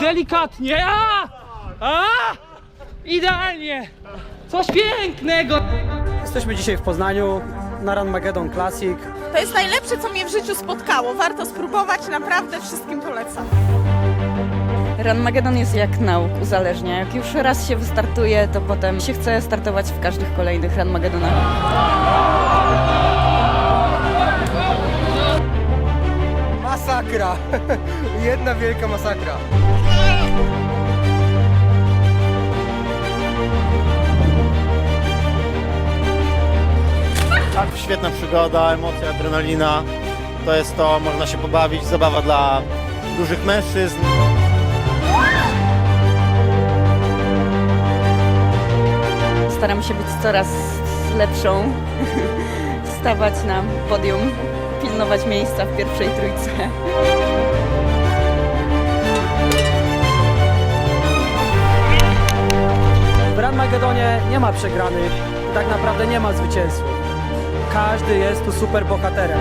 Delikatnie. A! A! Idealnie. Coś pięknego. Jesteśmy dzisiaj w Poznaniu na Run Magedon Classic. To jest najlepsze, co mnie w życiu spotkało. Warto spróbować, naprawdę wszystkim polecam. Ranmagedon jest jak nauk, uzależnia. Jak już raz się wystartuje, to potem się chce startować w każdych kolejnych Ranmagedonach. Masakra! Jedna wielka masakra. Tak, świetna przygoda, emocja, adrenalina. To jest to, można się pobawić, zabawa dla dużych mężczyzn. Staram się być coraz lepszą, stawać na podium, pilnować miejsca w pierwszej trójce. W Magedonie nie ma przegranych, tak naprawdę nie ma zwycięzców. Każdy jest tu super bohaterem.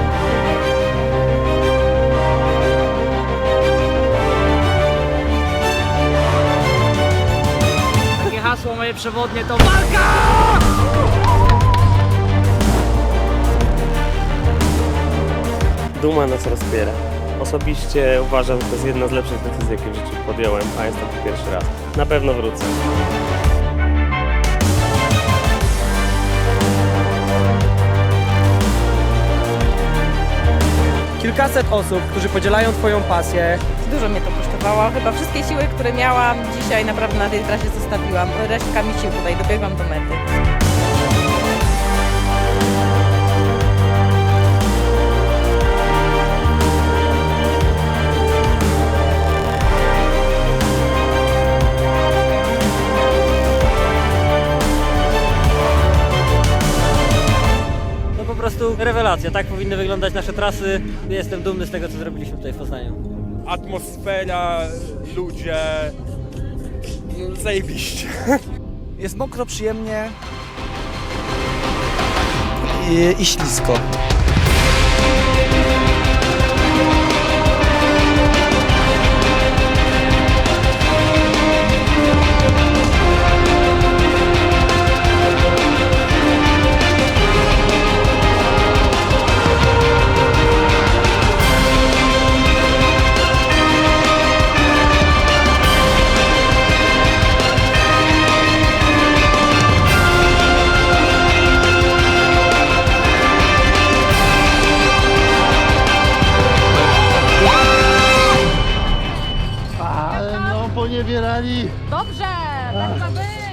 Takie hasło moje przewodnie to walka! Duma nas rozpiera. Osobiście uważam, że to jest jedna z lepszych decyzji, jakie w życiu podjąłem, a jest to pierwszy raz. Na pewno wrócę. Kilkaset osób, którzy podzielają Twoją pasję, Dużo mnie to kosztowało. Chyba wszystkie siły, które miałam dzisiaj naprawdę na tej trasie zostawiłam. Resztkami sił tutaj dobiegłam do mety. Prostu rewelacja, tak powinny wyglądać nasze trasy. Jestem dumny z tego, co zrobiliśmy tutaj w Poznaniu. atmosfera, ludzie, zajebiście. jest mokro, przyjemnie i, i ślisko. Poniewierali. Dobrze, tak ma być.